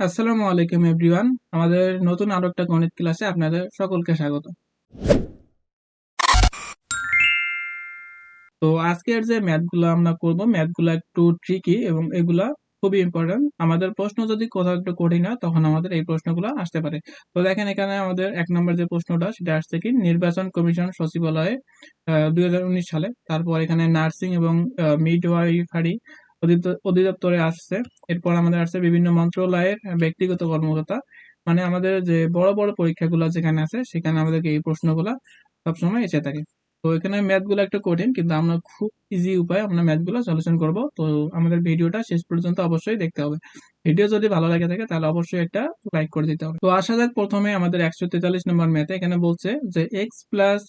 আসসালামু আলাইকুম এভরিওয়ান আমাদের নতুন আরও একটা গণিত ক্লাসে আপনাদের সকলকে স্বাগত। তো আজকের যে ম্যাথগুলো আমরা করব, ম্যাথগুলো একটু ট্রিকি এবং এগুলা খুবই ইম্পর্টেন্ট আমাদের প্রশ্ন যদি কোথাও একটু কঠিন হয়, তখন আমাদের এই প্রশ্নগুলো আসতে পারে। তো দেখেন এখানে আমাদের এক নম্বর যে প্রশ্নটা, সেটা আসছে কি, নির্বাচন কমিশন সচিবালয়ে দুই হাজার উনিশ সালে। তারপর এখানে নার্সিং এবং মিডওয়াইফারি অধিদপ্তরে আসছে। এরপর আমাদের আসছে বিভিন্ন মন্ত্রণালয়ের ব্যক্তিগত কর্মকর্তা। মানে আমাদের যে বড় বড় পরীক্ষাগুলো যেখানে আছে, সেখানে আমাদেরকে এই প্রশ্নগুলো সবসময় এসে থাকে। তো এখানে ম্যাথগুলো একটু কঠিন, কিন্তু আমরা খুব ইজি উপায়ে আমরা ম্যাথগুলো সলিউশন করব। তো আমাদের ভিডিওটা শেষ পর্যন্ত অবশ্যই দেখতে হবে। ভিডিও যদি ভালো লাগে থাকে, তাহলে অবশ্যই একটা লাইক করে দিতে হবে। তো আসা যাক প্রথমে আমাদের একশো তেতাল্লিশ নম্বর ম্যাথে এখানে বলছে যে x plus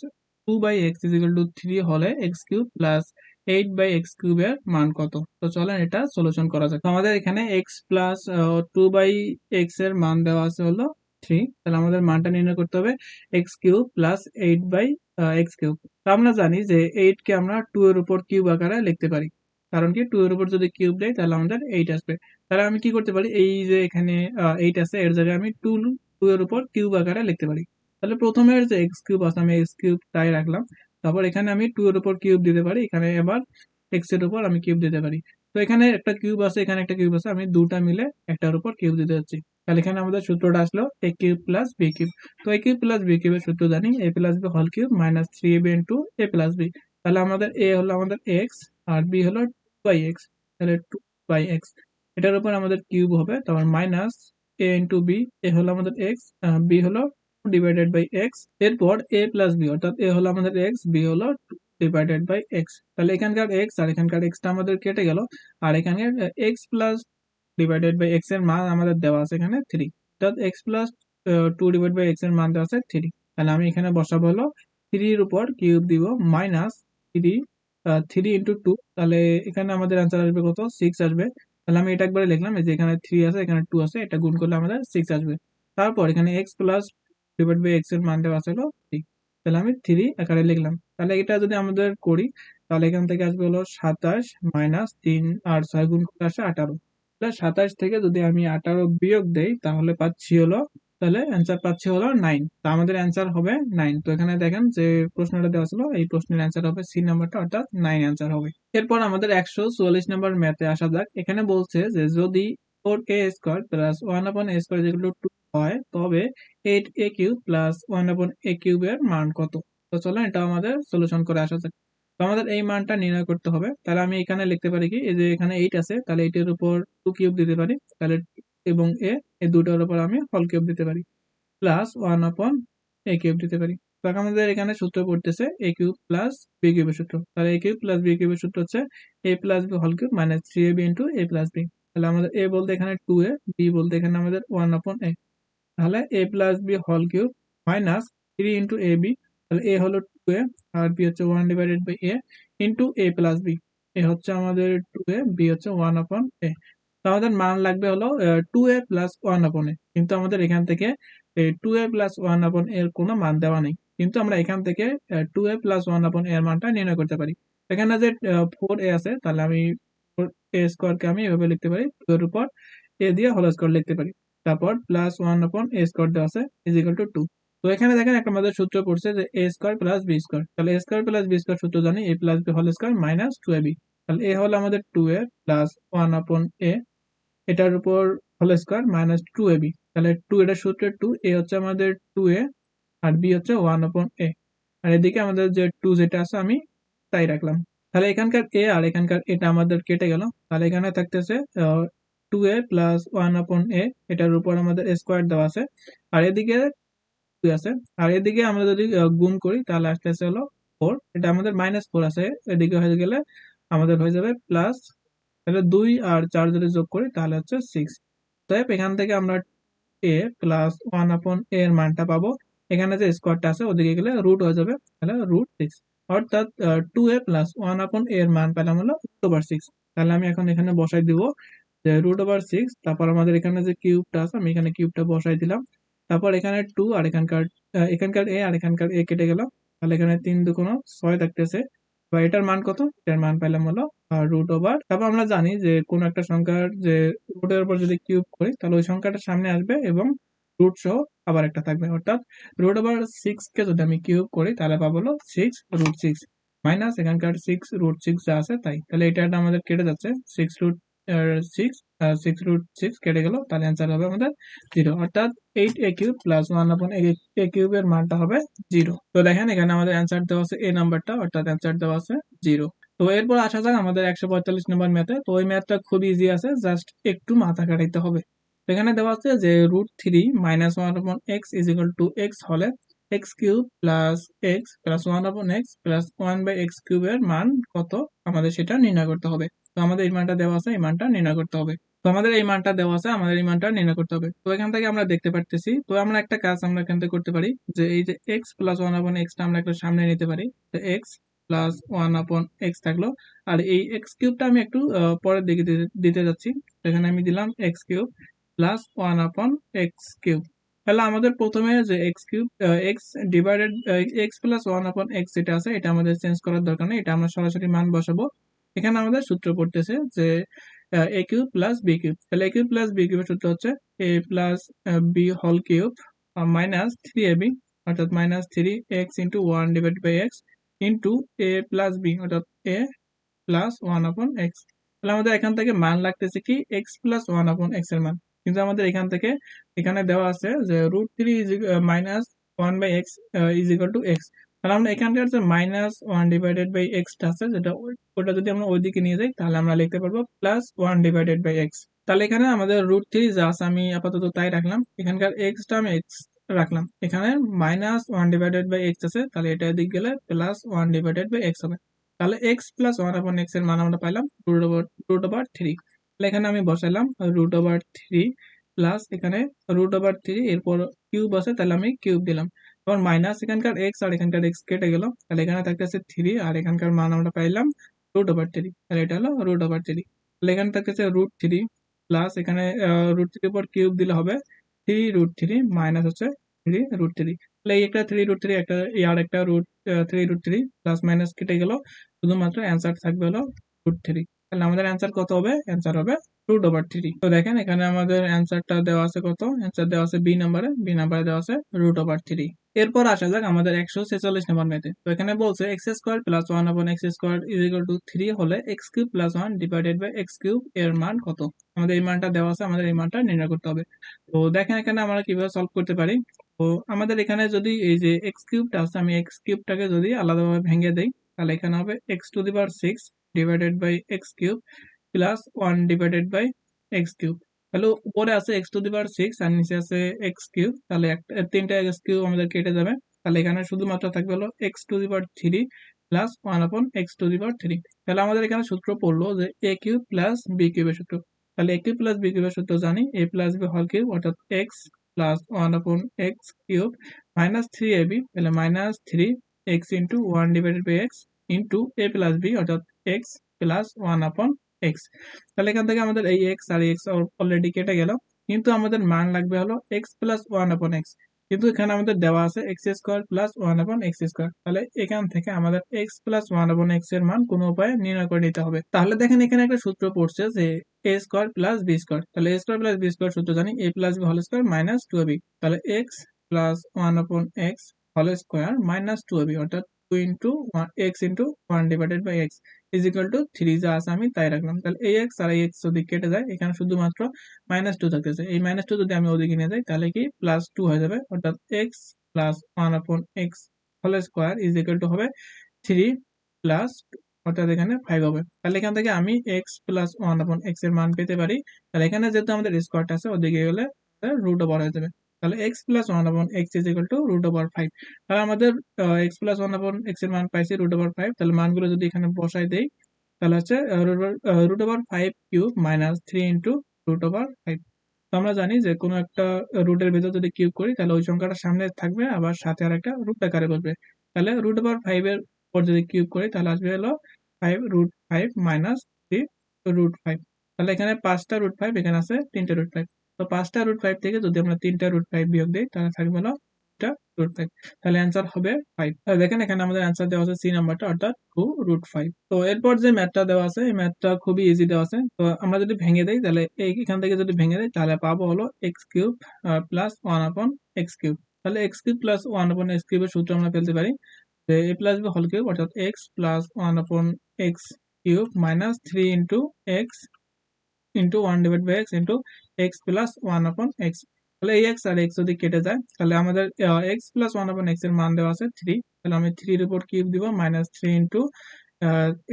two by x is equal to three হলে x cube plus eight by x কিউবের মান কত? তো চলেন এটা সলিউশন করা যাক। আমাদের এখানে এক্স প্লাস টু বাই এক্সের মান দেওয়া আছে হলো থ্রি তাহলে আমাদের মানটা নির্ণয় করতে হবে x cube plus eight by x cube আমরা জানি যে এইট কে আমরা টু এর উপর কিউব আকারে লিখতে পারি। কারণ কি? টু এর উপর যদি কিউব দেয় তাহলে আমাদের এইট আসবে। তাহলে আমি কি করতে পারি? এই যে এখানে এইট আছে, এর জায়গায় আমি টু টু এর উপর কিউব আকারে লিখতে পারি। তাহলে প্রথমের যে এক্স কিউব আছে, আমি এক্স কিউব তাই রাখলাম। তারপর এখানে আমি টু এর উপর কিউব দিতে পারি, এখানে এবার এক্সের উপর আমি কিউব দিতে পারি। তো এখানে একটা কিউব আছে, এখানে একটা কিউব আছে, আমি দুটা মিলে একটার উপর কিউব দিতে যাচ্ছি। তাহলে এখানে আমাদের সূত্রটা আসলো a cube plus b cube তো এ কিউব প্লাস বি কিউবের সূত্র জানি a plus b whole cube minus three b into a plus b তাহলে আমাদের এ হলো আমাদের এক্স আর বি হলো বাই এক্স তাহলে টু বাই এক্স এটার উপর আমাদের কিউব হবে, তারপর minus a into b a হলো আমাদের এক্স বি হলো ডিভাইডেড বাই এক্স এরপর এ প্লাস বি অর্থাৎ এ হলো আমাদের এক্স বি হলো ডিভাইডেড বাই এক্স তাহলে এখানকার এক্স আর এখানকার এক্সটা আমাদের কেটে গেল, আর এখানে এক্স প্লাস ডিভাইডেড বাই এক্সের মান আমাদের দেওয়া আছে এখানে থ্রি অর্থাৎ x plus two divide by এক্সের মান দেওয়া আছে থ্রি তাহলে আমি এখানে বসাবো হলো থ্রির উপর কিউব দিব minus three three into two তাহলে এখানে আমাদের অ্যান্সার আসবে কত? সিক্স আসবে। তাহলে আমি এটা একবারে লিখলাম যে এখানে থ্রি আছে, এখানে টু আছে, এটা গুণ করলে আমাদের সিক্স আসবে। তারপর এখানে এক্স প্লাস ডিভাইড বাই এক্সের মানটা হলো থ্রি তাহলে আমি থ্রি আকারে লিখলাম। তাহলে এটা যদি আমাদের করি, তাহলে এখান থেকে আসবে হলো সাতাশ মাইনাস তিন আর ছয় গুণ করে আসে আঠারো। তাহলে সাতাশ থেকে যদি আমি আঠারো বিয়োগ দেই, তাহলে পাচ্ছি হলো, তাহলে অ্যান্সার পাচ্ছি হলো নাইন তো আমাদের অ্যান্সার হবে নাইন তো এখানে দেখেন যে প্রশ্নটা দেওয়া ছিল, এই প্রশ্নের অ্যান্সার হবে সি নাম্বারটা অর্থাৎ নাইন অ্যান্সার হবে। এরপর আমাদের একশো চুয়াল্লিশ নাম্বার ম্যাথে আসা যাক। এখানে বলছে যে যদি four a square plus one upon a square যেগুলো টু হয়, তবে eight a cube plus one upon a কিউবের মান কত? তো চলো এটা আমাদের সলিউশন করে আসা যাক। তো আমাদের এই মানটা নির্ণয় করতে হবে। তাহলে আমি এখানে লিখতে পারি কি, এই যে এখানে এইট আছে, তাহলে এইটের উপর টু কিউব দিতে পারি। তাহলে এবং এ এই দুটোর উপর আমি হল কিউব দিতে পারি। প্লাস ওয়ান আপন এ কিউব দিতে পারি। তো আমাদের এখানে সূত্র পড়তেছে এ কিউব প্লাস বি কিউবের সূত্র। তাহলে এ কিউব প্লাস বি কিউবের সূত্র হচ্ছে a plus b whole cube minus three a b into a plus b তাহলে আমাদের এ বলতে এখানে টু এ বি বলতে এখানে আমাদের ওয়ান আপন এ তাহলে a plus b whole cube minus three into a b তাহলে এ হলো টু এ আর বি হচ্ছে one divided by a into a plus b a হচ্ছে আমাদের টু এ বি হচ্ছে ওয়ান আপন এ আমাদের মান লাগবে হলো two a plus one upon এ কিন্তু আমাদের এখান থেকে two a plus one upon এর কোনো মান দেওয়া নেই। কিন্তু আমরা এখান থেকে two a plus one upon এর মানটা নির্ণয় করতে পারি। এখানে যে ফোর এ আছে, তাহলে আমি ফোর এ স্কোয়ারকে আমি এভাবে লিখতে পারি। টু এর উপর এ দিয়ে হোল স্কোয়ার লিখতে পারি। তারপর plus one upon a square দেওয়া আছে ইজ ইকাল টু টু তো এখানে দেখেন একটা আমাদের সূত্র পড়ছে যে a square plus b square তাহলে a square plus b square সূত্র জানি a plus b whole square minus two a b তাহলে এ হলো আমাদের two a plus one upon a এটার উপর whole square minus two a b তাহলে two এটা সূত্রের টু এ হচ্ছে আমাদের টু এ আর বি হচ্ছে ওয়ান আপন এ আর এদিকে আমাদের যে টু যেটা আছে আমি তাই রাখলাম। তাহলে এখানকার এ আর এখানকার এটা আমাদের কেটে গেল। তাহলে এখানে থাকতেছে two a plus one upon a এটার উপর আমাদের স্কোয়ার দেওয়া আছে। আর এদিকে টু আছে। আর এদিকে আমরা যদি গুণ করি, তাহলে আসতেছে হলো ফোর এটা আমাদের মাইনাস ফোর আছে। এদিকে হয়ে গেলে আমাদের হয়ে যাবে প্লাস তাহলে দুই আর চার যদি যোগ করি, তাহলে হচ্ছে সিক্স তাই এখান থেকে আমরা এ প্লাস ওয়ান আপন এ এর মানটা পাবো। এখানে যে স্কোয়ারটা আছে, ওদিকে গেলে রুট হয়ে যাবে, তাহলে রুট সিক্স অর্থাৎ two a plus one upon এর মান পেলাম হলো ওভার সিক্স তাহলে আমি এখন এখানে বসাই দিব। রুট ওভার সিক্স তারপর আমাদের এখানে যে কিউবটা আছে, আমি এখানে কিউবটা বসাই দিলাম। তারপর এখানে টু আর এখানকার এখানকার এ আর এখানকার এ কেটে গেল। তাহলে এখানে তিন দুগুণ ছয় থাকতেছে। বা এটার মান কত? এটার মান পেলাম হলো রুট ওভার তারপর আমরা জানি যে কোন একটা সংখ্যার যে রুটের উপর যদি কিউব করি, তাহলে ওই সংখ্যাটা সামনে আসবে এবং রুট সহ আবার একটা থাকবে। অর্থাৎ রুট ওভার সিক্স কে যদি আমি কিউব করি, তাহলে পাবো হলো সিক্স রুট সিক্স মাইনাস এখানকার সিক্স রুট সিক্স যা আছে তাই। তাহলে এটা আমাদের কেটে যাচ্ছে। Six root six six root six কেটে গেল, তাহলে অ্যান্সার হবে আমাদের জিরো অর্থাৎ eight a cube plus one upon a কিউবের মানটা হবে জিরো তো দেখেন, এখানে আমাদের অ্যান্সার দেওয়া আছে এ নাম্বারটা অর্থাৎ অ্যান্সার দেওয়া আছে জিরো তো এরপর আসা যাক আমাদের একশো পঁয়তাল্লিশ নম্বর ম্যাথে তো ওই ম্যাথটা খুব ইজি আছে জাস্ট একটু মাথা কাটাইতে হবে। এখানে দেওয়া আছে যে root three minus one upon x is equal to x হলে x cube plus x plus one upon x plus one by x কিউবের মান কত? আমাদের সেটা নির্ণয় করতে হবে। তো আমাদের এই মানটা দেওয়া আছে, এই মানটা নির্ণয় করতে হবে। তো আমাদের এই মানটা দেওয়া আছে, আমাদের এই মানটা নির্ণয় করতে হবে। তো এখান থেকে আমরা দেখতে পারতেছি, তো আমরা একটা কাজ আমরা এখান থেকে করতে পারি যে এই যে এক্স প্লাস ওয়ান আপন এক্সটা আমরা একটু সামনে নিতে পারি। তো x plus one upon x থাকল, আর এই এক্স কিউবটা আমি একটু পরের দিকে দিতে যাচ্ছি। এখানে আমি দিলাম x cube plus one upon x cube তাহলে আমাদের প্রথমে যে x cube x divided x plus one upon x যেটা আছে, এটা আমাদের চেঞ্জ করার দরকার নেই, এটা আমরা সরাসরি মান বসাবো। এখানে আমাদের সূত্র পড়তেছে যে a cube plus b cube তাহলে এ কিউব প্লাস বি কিউবের সূত্র হচ্ছে a plus b whole cube minus three a b অর্থাৎ minus three x into one divide by x into a plus b অর্থাৎ a plus one upon x তাহলে আমাদের এখান থেকে মান লাগতেছে কি? এক্স প্লাস ওয়ান আপন এক্সের মান। কিন্তু আমাদের এখান থেকে এখানে দেওয়া আছে যে root three is minus one by x is equal to x তাহলে আমরা এখানকার যে মাইনাস ওয়ান ডিভাইডেড বাই এক্সটা আছে, যেটা ওটা যদি আমরা ওইদিকে নিয়ে যাই, তাহলে আমরা লিখতে পারব plus one divided by x তাহলে এখানে আমাদের রুট থ্রি যা আছে আমি আপাতত তাই রাখলাম। এখানকার এক্সটা আমি এক্স রাখলাম। এখানে minus one divided by x আছে, তাহলে এটা দিক গেলে plus one divided by x হবে। তাহলে এক্স প্লাস ওয়ান আপন এক্সের মান আমরা পাইলাম root over root over three তাহলে এখানে আমি বসাইলাম রুট ওভার থ্রি প্লাস এখানে রুট ওভার থ্রি এরপর কিউব আছে, তাহলে আমি কিউব দিলাম। এবার মাইনাস এখানকার এক্স আর এখানকার এক্স কেটে গেল। তাহলে এখানে থাকতে থাকতেছে থ্রি আর এখানকার মান আমরা পাইলাম রুট ওভার থ্রি তাহলে এটা হলো রুট ওভার থ্রি তাহলে এখানে থাকতেছে রুট থ্রি প্লাস এখানে রুট থ্রির উপর কিউব দিলে হবে থ্রি রুট থ্রি মাইনাস হচ্ছে থ্রি রুট থ্রি তাহলে একটা থ্রি রুট থ্রি একটা আর একটা root three root three plus minus কেটে গেল। শুধুমাত্র অ্যান্সার থাকবে হলো রুট থ্রি তাহলে আমাদের অ্যান্সার কত হবে? অ্যান্সার হবে রুট ওভার থ্রি তো দেখেন এখানে আমাদের অ্যান্সারটা দেওয়া আছে কত? অ্যান্সার দেওয়া আছে বি নাম্বারে বি নাম্বারে দেওয়া আছে রুট ওভার থ্রি এরপর আসা যাক আমাদের একশো ছেচল্লিশ নম্বর মেথে তো এখানে বলছে x square plus one upon x square is equal to three হলে x cube plus one divided by x cube এর মান কত? আমাদের এই মানটা দেওয়া আছে, আমাদের এই মানটা নির্ণয় করতে হবে। তো দেখেন এখানে আমরা কীভাবে সলভ করতে পারি। তো আমাদের এখানে যদি এই যে এক্স কিউবটা আছে, আমি এক্স কিউবটাকে যদি আলাদাভাবে ভেঙে দেই, তাহলে এখানে হবে x to the power six divided by x cube plus one divided by x cube তাহলে উপরে আছে x to the power six আর নিচে আছে এক্স কিউব তাহলে তিনটা এক্স কিউব আমাদের কেটে যাবে। তাহলে এখানে শুধুমাত্র থাকবে হলো x to the power three plus one upon x to the power three তাহলে আমাদের এখানে সূত্র পড়ল যে এ কিউব প্লাস বি কিউবের সূত্র। তাহলে এ কিউব প্লাস বি কিউবের সূত্র জানি a plus b whole cube অর্থাৎ x plus one upon x cube minus three a b তাহলে minus three x into one divided by x into a plus b অর্থাৎ x plus one upon x তাহলে এখান থেকে আমাদের এই x আর x already কেটে গেল। কিন্তু আমাদের মান লাগবে হলো x plus one upon x কিন্তু এখানে আমাদের দেওয়া আছে x square plus one upon x square তাহলে এখান থেকে আমাদের এক্স প্লাস ওয়ান আপন এক্সের মান কোনো উপায়ে নির্ণয় করে নিতে হবে। তাহলে দেখেন এখানে একটা সূত্র পড়ছে যে a square plus b square তাহলে a square plus b square সূত্র জানি। A plus b whole square minus two b তাহলে x plus one upon x whole square minus two b অর্থাৎ two into x into one divided by x is equal to three যা আছে আমি তাই রাখলাম। তাহলে এই এক্স আর এই এক্স যদি কেটে যায়, এখানে শুধুমাত্র মাইনাস টু থাকতেছে। এই মাইনাস টু যদি আমি ওদিকে নিয়ে যাই, তাহলে কি প্লাস টু হয়ে যাবে? অর্থাৎ x plus one upon x whole square is equal to হবে থ্রি প্লাস অর্থাৎ এখানে ফাইভ হবে। তাহলে এখান থেকে আমি এক্স প্লাস ওয়ান আপন এক্সের মান পেতে পারি। তাহলে এখানে যেহেতু আমাদের স্কোয়ারটা আছে, ওদিকে গেলে রুট ওভার হয়ে যাবে। তাহলে x plus one upon x is equal to root over five তাহলে আমাদের এক্স প্লাস ওয়ান আপন এক্সের মান পাইছি রুট ওভার ফাইভ তাহলে মানগুলো যদি এখানে বসাই দেই, তাহলে হচ্ছে root over five cube minus three into root over five তো আমরা জানি যে কোনো একটা রুটের ভেতর যদি কিউব করি, তাহলে ওই সংখ্যাটা সামনে থাকবে, আবার সাথে আর একটা রুট আকারে বসবে। তাহলে রুট ওভার ফাইভ এর পর যদি কিউব করি, তাহলে আসবে হলো five root five minus three root five তাহলে এখানে পাঁচটা রুট ফাইভ এখানে আছে তিনটা রুট ফাইভ তো পাঁচটা রুট ফাইভ থেকে যদি আমরা তিনটা রুট ফাইভ বিয়োগ দিই, তাহলে থাকবে হলো তাহলে অ্যান্সার হবে ফাইভ দেখেন এখানে আমাদের অ্যান্সার দেওয়া আছে সি নাম্বারটা অর্থাৎ টু রুট ফাইভ তো এরপর যে ম্যাথটা দেওয়া আছে, এই ম্যাথটা খুবই ইজি দেওয়া আছে। তো আমরা যদি ভেঙে দেই, তাহলে এখান থেকে যদি ভেঙে দেই, তাহলে পাবো হলো x cube plus one upon x cube তাহলে x cube plus one upon x কিউবের সূত্র আমরা ফেলতে পারি যে a plus b whole cube অর্থাৎ x plus one upon x cube minus three into x into one divide by x into x plus one upon x তাহলে এই x আর x যদি কেটে যায়, তাহলে আমাদের এক্স প্লাস ওয়ান আপন এক্সের মান দেওয়া আছে থ্রি তাহলে আমি থ্রির উপর কিউব দিব মাইনাস থ্রি ইন্টু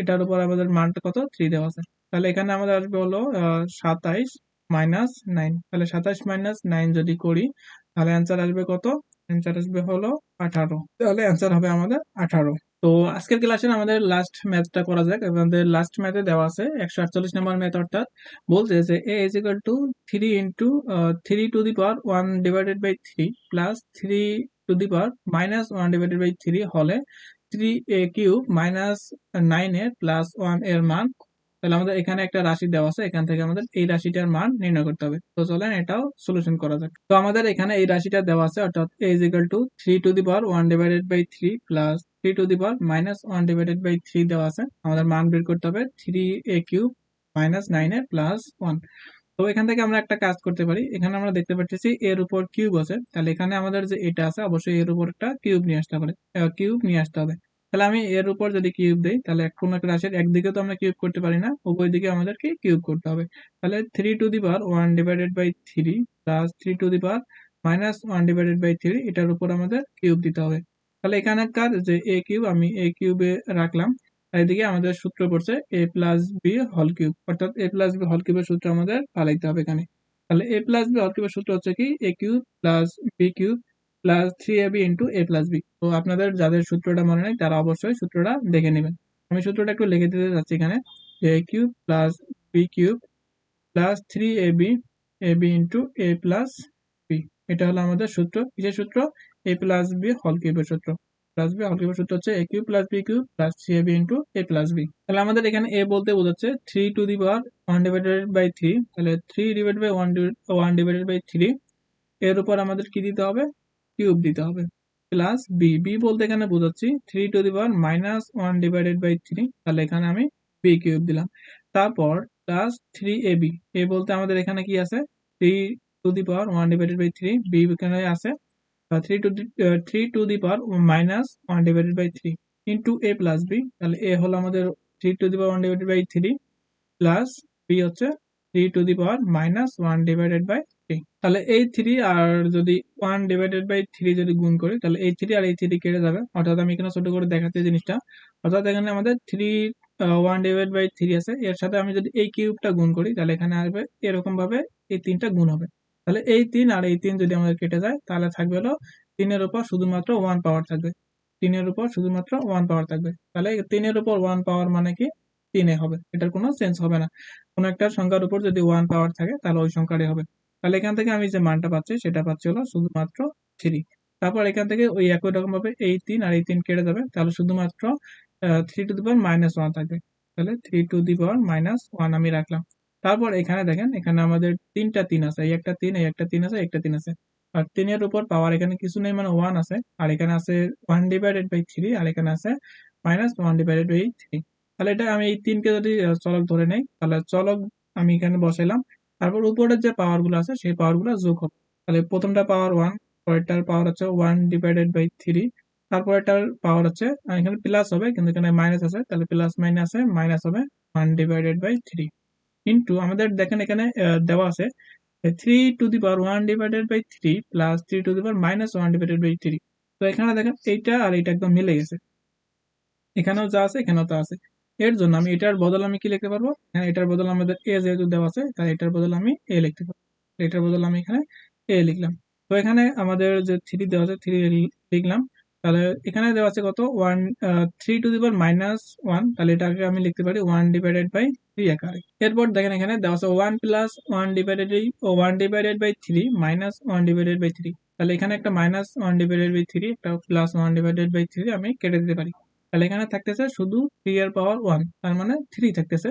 এটার উপর আমাদের মানটা কত? থ্রি দেওয়া আছে। তাহলে এখানে আমাদের আসবে হলো সাতাইশ মাইনাস নাইন তাহলে সাতাইশ মাইনাস নাইন যদি করি, তাহলে অ্যান্সার আসবে কত? অ্যান্সার আসবে হলো আঠারো। তাহলে অ্যান্সার হবে আমাদের আঠারো। তো আজকের ক্লাসে আমাদের লাস্ট ম্যাথটা করা যাক। আমাদের লাস্ট ম্যাথে দেওয়া আছে, একশো আটচল্লিশ নম্বর ম্যাথ অর্থাৎ বলছে যে a is equal to three into three to the power one divided by three plus three to the power minus one divided by three হলে three a cube minus nine এর প্লাস ওয়ানের মান তাহলে আমাদের এখানে একটা রাশি দেওয়া আছে, এখান থেকে আমাদের এই রাশিটার মান নির্ণয় করতে হবে। তো চলেন এটাও সলিউশন করা যাক। তো আমাদের এখানে এই রাশিটা দেওয়া আছে, অর্থাৎ a is equal to three to the power one divided by three plus three to the power minus one divided by three দেওয়া আছে। আমাদের মান বের করতে হবে three a cube minus nine a plus one তো এখান থেকে আমরা একটা কাজ করতে পারি। এখানে আমরা দেখতে পাচ্ছি এর উপর কিউব আছে। তাহলে এখানে আমাদের যে এটা আছে, অবশ্যই এর উপর একটা কিউব নিয়ে আসতে পারে কিউব নিয়ে আসতে হবে। তাহলে আমি এর উপর যদি কিউব দিই, তাহলে এক কোনো একটা রাশির একদিকে তো আমরা কিউব করতে পারি না উভয় দিকে আমাদেরকে কিউব করতে হবে। তাহলে three to the power one divided by three plus three to the power minus one divided by three এটার উপর আমাদের কিউব দিতে হবে। তাহলে এখানকার যে এ কিউব আমি এ কিউবে রাখলাম এদিকে আমাদের সূত্র পড়ছে a plus b whole cube অর্থাৎ এ প্লাস বি হল কিউবের সূত্র আমাদের পালাইতে হবে এখানে। তাহলে এ প্লাস বি হল কিউবের সূত্র হচ্ছে কি? A cube plus b cube plus three a b into a plus b তো আপনাদের যাদের সূত্রটা মনে নেই, তারা অবশ্যই সূত্রটা দেখে নেবেন। আমি সূত্রটা একটু লিখে দিতে চাচ্ছি এখানে। A cube plus b cube plus three a b a b into a plus b এটা হলো আমাদের সূত্র। কিসের সূত্র? এ প্লাস বি হল কিউবের সূত্র। প্লাস বি হল কিউবের সূত্র হচ্ছে a cube plus b cube plus three a b into a plus b তাহলে আমাদের এখানে এ বলতে বোঝাচ্ছে three to the power one divided by three তাহলে three divide by one one divided by three এর উপর আমাদের কি দিতে হবে? কিউব দিতে হবে। প্লাস বি বি বলতে এখানে বোঝাচ্ছি three to the power minus one divided by three তাহলে এখানে আমি বি কিউব দিলাম। তারপর plus three a b a বলতে আমাদের এখানে কি আছে? Three to the power one divided by three b এখানে আছে। Three two three to the power minus one divided by three into a plus b তাহলে এ হলো আমাদের three to the power one divided by three plus b হচ্ছে three to the power minus one divided by তাহলে এই three আর যদি one divided by three যদি গুণ করি, তাহলে এই থ্রি আর এই থ্রি কেটে যাবে। অর্থাৎ আমি এখানে ছোট করে দেখাচ্ছি জিনিসটা। অর্থাৎ এখানে আমাদের three one divide by three আছে। এর সাথে আমি যদি এই কিউবটা গুণ করি, তাহলে এখানে আসবে এরকম ভাবে এই তিনটা গুণ হবে। তাহলে এই তিন আর এই তিন যদি আমাদের কেটে যায়, তাহলে থাকবে হলো তিনের উপর শুধুমাত্র ওয়ান পাওয়ার থাকবে। তিনের উপর শুধুমাত্র ওয়ান পাওয়ার থাকবে। তাহলে তিনের উপর ওয়ান পাওয়ার মানে কি? তিনে হবে। এটার কোনো চেঞ্জ হবে না। কোনো একটা সংখ্যার উপর যদি ওয়ান পাওয়ার থাকে, তাহলে ওই সংখ্যাটাই হবে। তাহলে এখান থেকে আমি যে মানটা পাচ্ছি, সেটা পাচ্ছি হলো শুধুমাত্র থ্রি তারপর এখান থেকে ওই একই রকম ভাবে এই তিন আর এই তিন কেটে যাবে, তাহলে শুধুমাত্র three to the power minus one থাকবে। তাহলে three to the power minus one আমি রাখলাম। তারপর এখানে দেখেন, এখানে আমাদের তিনটা তিন আছে, এই একটা তিন, এই একটা তিন আছে একটা তিন আছে। আর তিনের উপর পাওয়ার এখানে কিছু নেই মানে ওয়ান আছে, আর এখানে আছে ওয়ান ডিভাইডেড বাই থ্রি আর এখানে আছে minus one divided by three তাহলে এটা আমি এই তিনকে যদি চলক ধরে নেই, তাহলে চলক আমি এখানে বসাইলাম তারপর উপরের যে পাওয়ারগুলো আছে, সেই পাওয়ারগুলো যোগ হবে। তাহলে প্রথমটা পাওয়ার ওয়ান পরেরটার পাওয়ার হচ্ছে ওয়ান ডিভাইডেড বাই থ্রি তারপরেরটার পাওয়ার হচ্ছে এখানে প্লাস হবে, কিন্তু এখানে মাইনাস আছে, তাহলে প্লাস মাইনাসে মাইনাস হবে ওয়ান ডিভাইডেড বাই থ্রি কিন্তু আমাদের দেখেন এখানে দেওয়া আছে three to the power one divided by three plus three to the power minus one divided by three তো এখানে দেখেন এইটা আর এইটা একদম মিলে গেছে। এখানেও যা আছে, এখানেও তা আছে। এর জন্য আমি এটার বদল আমি কি লিখতে পারব? হ্যাঁ এটার বদল আমাদের এ যেহেতু দেওয়া আছে, তাই এটার বদল আমি এ লিখতে পারব। এটার বদল আমি এখানে এ লিখলাম। তো এখানে আমাদের যে থ্রি দেওয়া আছে থ্রি লিখলাম। তাহলে এখানে দেওয়া আছে কত? One three to the power minus one তাহলে এটাকে আমি লিখতে পারি ওয়ান ডিভাইডেড বাই থ্রি আকারে। এরপর দেখেন এখানে দেওয়া আছে one plus one divided one divided by three minus one divided by three তাহলে এখানে একটা minus one divided by three একটা plus one divided by three আমি কেটে দিতে পারি। তাহলে এখানে থাকতেছে শুধু থ্রি এর পাওয়ার ওয়ান তার মানে থ্রি থাকতেছে।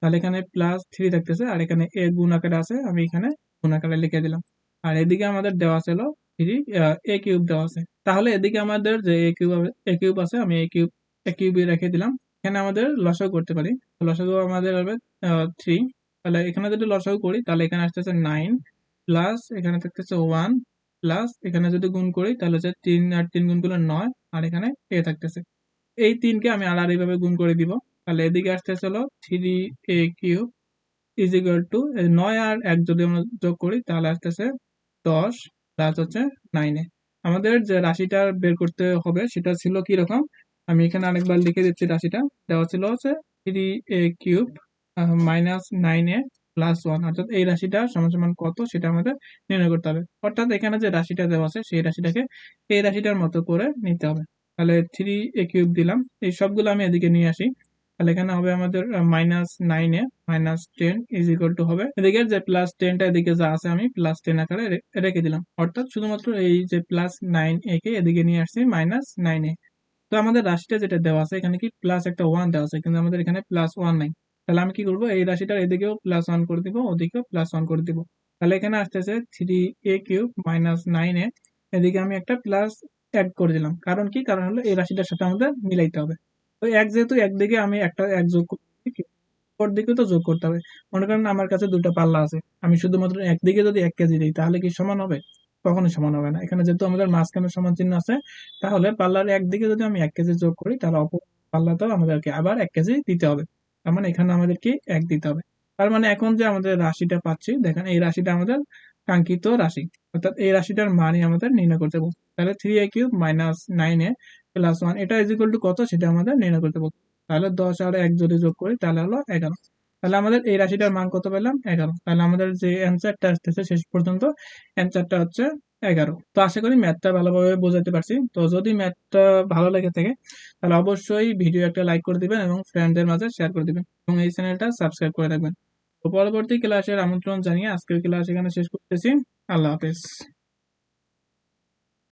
তাহলে এখানে প্লাস থ্রি থাকতেছে, আর এখানে এ গুণ আকারে আছে, আমি এখানে গুণ আকারে লিখে দিলাম। আর এদিকে আমাদের দেওয়া ছিল থ্রি এ কিউব দেওয়া আছে। তাহলে এদিকে আমাদের যে এ কিউব এ কিউব আছে, আমি এ কিউব এ কিউবই রেখে দিলাম। এখানে আমাদের লসাগু করতে পারি। লসাগু আমাদের হবে থ্রি তাহলে এখানে যদি লসাগু করি, তাহলে এখানে আসতেছে নাইন প্লাস এখানে থাকতেছে ওয়ান প্লাস এখানে যদি গুণ করি, তাহলে হচ্ছে তিন, আর তিন গুণ করলে নয়, আর এখানে এ থাকতেছে। এই তিনকে আমি আর এইভাবে গুণ করে দিব। তাহলে এদিকে আসতে হলো three a cube is equal to নয় আর এক যদি আমরা যোগ করি, তাহলে আসতেছে দশ প্লাস হচ্ছে নাইনে আমাদের যে রাশিটা বের করতে হবে, সেটা ছিল কি রকম আমি এখানে আরেকবার লিখে দিচ্ছি রাশিটা। দেওয়া ছিল হচ্ছে three a cube minus nine a plus one অর্থাৎ এই রাশিটা সমান সমান কত সেটা আমাদের নির্ণয় করতে হবে। অর্থাৎ এখানে যে রাশিটা দেওয়া আছে, সেই রাশিটাকে এই রাশিটার মতো করে নিতে হবে। তাহলে থ্রি এ কিউব দিলাম। এই সবগুলো আমি এদিকে নিয়ে আসি। তাহলে এখানে হবে আমাদের minus nine a minus ten is equal to হবে। এদিকে যে প্লাস টেনটা এদিকে যা আছে আমি প্লাস টেন আকারে রেখে দিলাম। অর্থাৎ শুধুমাত্র এই যে প্লাস নাইন এ কে এদিকে নিয়ে আসছি মাইনাস নাইন এ তো আমাদের রাশিটা যেটা দেওয়া আছে, এখানে কি প্লাস একটা ওয়ান দেওয়া আছে, কিন্তু আমাদের এখানে প্লাস ওয়ান নাই। তাহলে আমি কি করব? এই রাশিটার এদিকেও প্লাস ওয়ান করে দিব, ওদিকেও প্লাস ওয়ান করে দিব। তাহলে এখানে আসতেছে three a cube minus nine a এদিকে আমি একটা প্লাস অ্যাড করে দিলাম। কারণ কি? কারণ হলো এই রাশিটার সাথে আমাদের মিলাইতে হবে। তো এক যেহেতু একদিকে আমি একটা এক যোগ ওর দিকে তো যোগ করতে হবে। মনে করেন আমার কাছে দুটো পাল্লা আছে। আমি শুধুমাত্র একদিকে যদি এক কেজি দিই, তাহলে কি সমান হবে? কখনোই সমান হবে না। এখানে যেহেতু আমাদের মাঝখানে সমান চিহ্ন আছে, তাহলে পাল্লার একদিকে যদি আমি এক কেজি যোগ করি, তাহলে অপর পাল্লাতেও আমাদেরকে আবার এক কেজি দিতে হবে। তার মানে এখানে আমাদেরকে এক দিতে হবে। তার মানে এখন যে আমাদের রাশিটা পাচ্ছি, দেখেন এই রাশিটা আমাদের কাঙ্ক্ষিত রাশি। অর্থাৎ এই রাশিটার মানই আমাদের নির্ণয় করতে বলছে। তাহলে three a cube minus nine a plus one এটা ইজ ইকুয়াল টু কত? সেটা আমাদের নির্ণয় করতে বলছে। তাহলে দশ আর এক যদি যোগ করি, তাহলে হলো এগারো। তাহলে আমাদের এই রাশিটার মান কত পেলাম? এগারো। তাহলে আমাদের যে অ্যান্সারটা আসতেছে শেষ পর্যন্ত অ্যান্সারটা হচ্ছে এগারো। তো আশা করি ম্যাথটা ভালোভাবে বোঝাতে পারছি। তো যদি ম্যাথটা ভালো লেগে থাকে, তাহলে অবশ্যই ভিডিও একটা লাইক করে দিবেন এবং ফ্রেন্ডদের মাঝে শেয়ার করে দিবেন। এবং এই চ্যানেলটা সাবস্ক্রাইব করে রাখবেন। তো পরবর্তী ক্লাসের আমন্ত্রণ জানিয়ে আজকের ক্লাস এখানে শেষ করতেছি। আল্লাহ হাফেজ।